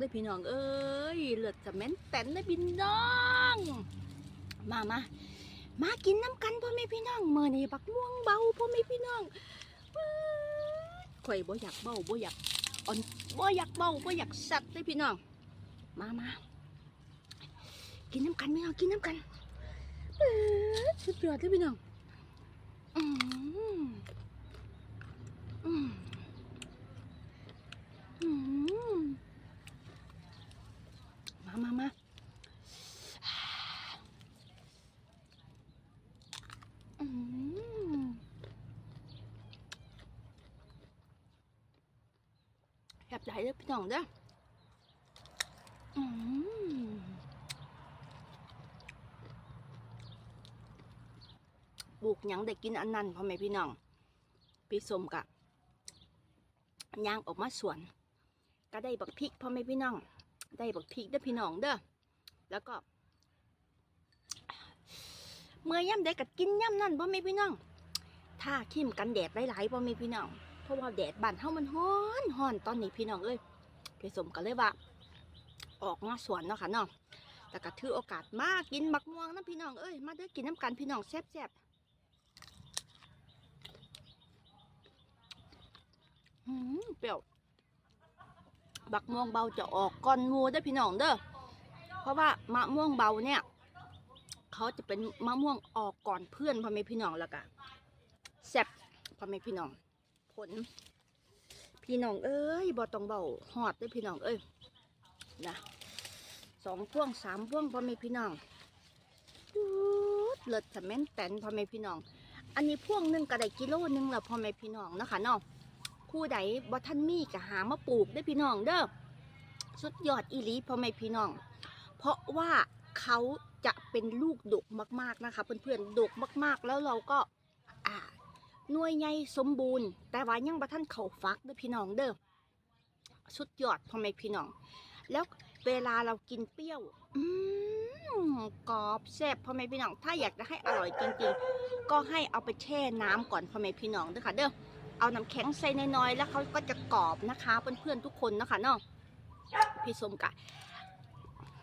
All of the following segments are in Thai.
ได้พี่น้อง เอ้ยเลือดจะแม่นแตนได้พี่น้อง มามามากินน้ำกันพ่อแม่พี่น้องเมื่อนี้บักม่วงเบาพ่อแม่พี่น้องข่อยบ่อยากเบาบ่อยากอ่อนบ่อยากเบาบ่อยากสัตว์ได้พี่น้อง มามากินน้ำกันพี่น้องกินน้ำกันสุดยอดเลยพี่น้องอืมอืมอืมมามามาอืม แซ่บใจเลยพี่น้องเด้ออืมปลูกยังได้กินอันนั้นพ่อแม่พี่น้อง พี่สมกะย่างออกมาสวน ก็ได้บักพริกพ่อแม่พี่น้อง ได้บักพริกเด้อพี่น้องเด้อ แล้วก็ เมื่อย่ำได้กัดกินย่ำนั่นพ่อแม่พี่น้องถ้าขิมกันแดดหลายๆพ่อแม่พี่น้อง ราะว่าแดดบ้านเฮามันฮ้อนฮ้อนตอนนี้พี่น้องเอ้ยพี่สมก็เลยว่า ออกมาสวนเนาะค่ะเนาะแต่ก็ถือโอกาสมากกินบักม่วงนะพี่น้องเอ้ยมาเด้อกินน้ำกันพี่น้องแซ่บๆอืมเปรี้ยวบักม่วงเบาจะออกก้อนงูได้พี่น้องเด้อเพราะว่ามะม่วงเบาเนี่ยเขาจะเป็นมะม่วงออกก่อนเพื่อนพ่อแม่พี่น้องแล้วก็แซ่บพ่อแม่พี่น้อง ล พี่น้องเอ้ยบ่ต้องเบาหอดด้อพี่น้องเอ้ยนะสองพ่วงสามพ่วงพ่อแม่พี่น้องดูดเลิศจะแม่นแตนพ่อแม่พี่น้อง อันนี้พ่วงหนึ่งก็ได้กิโลหนึ่งแล้วพ่อแม่พี่น้องนะคะเนาะคู่ใดบ่ท่านมีก็หามาปลูกได้พี่น้องเด้อสุดยอดอีลีพ่อแม่พี่น้อง เพราะว่าเขาจะเป็นลูกดกมากๆนะคะ เพื่อนๆดกมากๆแล้วเราก็ หน่วยใหญ่สมบูรณ์ แต่ว่ายังบ่ท่านเขาฟักเด้อพี่น้องเด้อสุดยอดพ่อแม่พี่น้อง แล้วเวลาเรากินเปรี้ยว อืมกรอบแซ่บพ่อแม่พี่น้อง ถ้าอยากจะให้อร่อยจริงๆ ก็ให้เอาไปแช่น้ำก่อนพ่อแม่พี่น้องเด้อค่ะ เด้อเอาน้ำแข็งใส่น้อยๆแล้วเขาก็จะกรอบนะคะเพื่อนๆทุกคนนะคะเนาะพี่สมกะ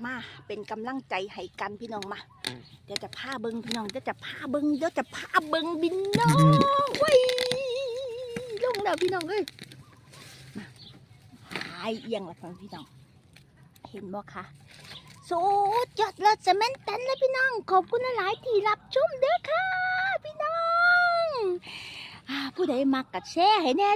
มาเป็นกำลังใจให้กันพี่น้องมาเดี๋ยวจะพาเบิงพี่น้องเดี๋ยวจะพาเบิงเดี๋ยวจะพาเบิงบินน้องเว้ยลงแล้วพี่น้องเอ้ยมาหายเอียงแล้วพี่น้อง เห็นบ่คะสุดยอดเลยสแมนแตนเลยพี่น้อง ขอบคุณหลายๆที่รับชมเด้อค่ะ พี่น้องอ่าผู้ใดมักกัดแชร์ให้แน่เด้อ